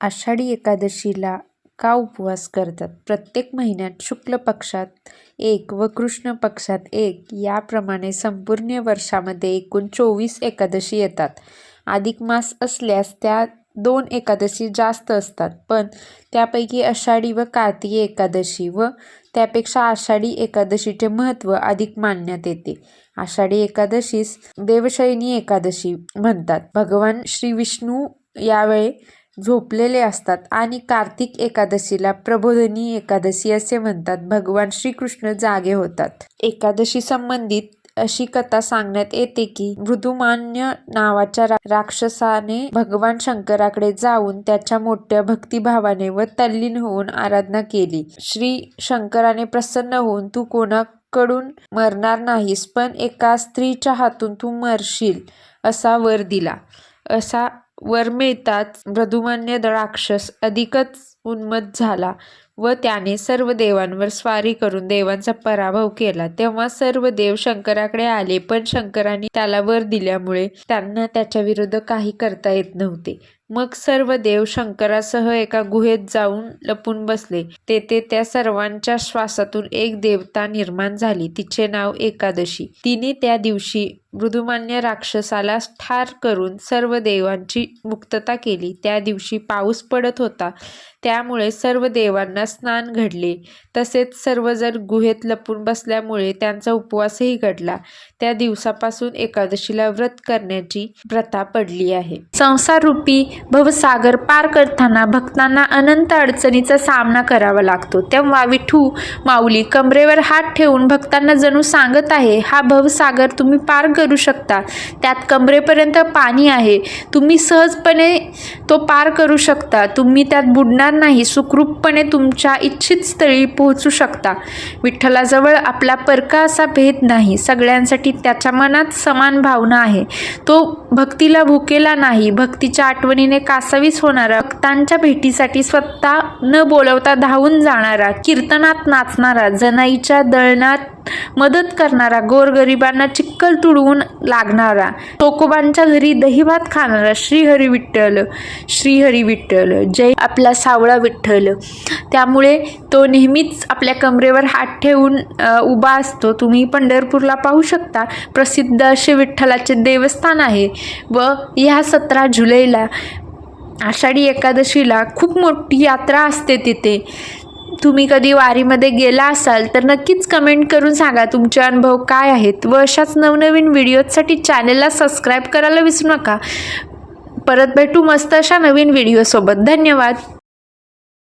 आषाढी एकादशीला का उपवास करतात? प्रत्येक महिन्यात शुक्ल पक्षात एक व कृष्ण पक्षात एक याप्रमाणे संपूर्ण वर्षामध्ये एकूण चोवीस एकादशी येतात. अधिक मास असल्यास त्या दोन एकादशी जास्त असतात पण त्यापैकी आषाढी व कार्तिकी एकादशी व त्यापेक्षा आषाढी एकादशीचे महत्त्व अधिक मानण्यात येते. आषाढी एकादशीस देवशयनी एकादशी म्हणतात. भगवान श्री विष्णू यावेळी झोपलेले असतात. आणि कार्तिक एकादशीला प्रबोधनी एकादशी असे म्हणतात. भगवान श्रीकृष्ण जागे होतात. एकादशी संबंधित अशी कथा सांगण्यात येते की मृदुमान्य नावाच्या राक्षसाने भगवान शंकराकडे जाऊन त्याच्या मोठ्या भक्तिभावाने व तल्लीन होऊन आराधना केली. श्री शंकराने प्रसन्न होऊन तू कोणाकडून मरणार नाहीस पण एका स्त्रीच्या हातून तू मरशील असा वर दिला. असा वर मिळताच मृदुमान्य राक्षस अधिकच उन्मत्त झाला व त्याने सर्व देवांवर स्वारी करून देवांचा पराभव केला. तेव्हा सर्व देव शंकराकडे आले पण शंकराने त्याला वर दिल्यामुळे त्यांना त्याच्या विरुद्ध काही करता येत नव्हते. मग सर्व देव शंकरासह एका गुहेत जाऊन लपून बसले. तेथे त्या सर्वांच्या श्वासातून एक देवता निर्माण झाली. तिचे नाव एकादशी. तिने त्या दिवशी मृदुमान्य राक्षसाला ठार करून सर्व देवांची मुक्तता केली. त्या दिवशी पाऊस पडत होता. त्यामुळे सर्व देवांना स्नान घडले. तसेच सर्वजण गुहेत लपून बसल्यामुळे त्यांचा उपवासही घडला. त्या दिवसापासून एकादशीला व्रत करण्याची प्रथा पडली आहे. संसाररूपी भवसागर पार करताना भक्तांना अनंत अडचणीचा सामना करावा लागतो. तेव्हा विठू माऊली कमरेवर हात ठेवून भक्तांना जणू सांगत आहे हा भवसागर तुम्ही पार कर करू शकता. त्यात कमरेपर्यंत पाणी आहे. तुम्ही सहजपणे तो पार करू शकता. तुम्ही त्यात बुडणार नाही. सुखरूपपणे तुमच्या इच्छित स्थळी पोहोचू शकता. विठ्ठलाजवळ आपला परका असा भेद नाही. सगळ्यांसाठी त्याच्या मनात समान भावना आहे. तो भक्तीला भुकेला नाही. भक्तीच्या आठवणीने कासावीस होणारा भक्तांच्या भेटीसाठी स्वतः न बोलवता धावून जाणारा कीर्तनात नाचणारा जनाईच्या दळणात मदत करणारा गोरगरिबांना चिक्कल तुडवून लागणारा तोकोबांच्या घरी दहीभात खाणारा श्रीहरी विठ्ठल श्रीहरी विठ्ठल. जय आपला सावळा विठ्ठल. त्यामुळे तो नेहमीच आपल्या कमरेवर हात ठेवून उभा असतो. तुम्ही पंढरपूरला पाहू शकता प्रसिद्ध असे विठ्ठलाचे देवस्थान आहे व ह्या सतरा जुलैला आषाढी एकादशीला खूप मोठी यात्रा असते तिथे. तुम्ही कधी वारीमध्ये गेला असाल तर नक्कीच कमेंट करून सांगा. तुमचे अनुभव काय आहेत? व अशाच नवनवीन व्हिडिओसाठी चॅनलला सबस्क्राईब करायला विसरू नका. परत भेटू मस्त अशा नवीन व्हिडिओसोबत धन्यवाद.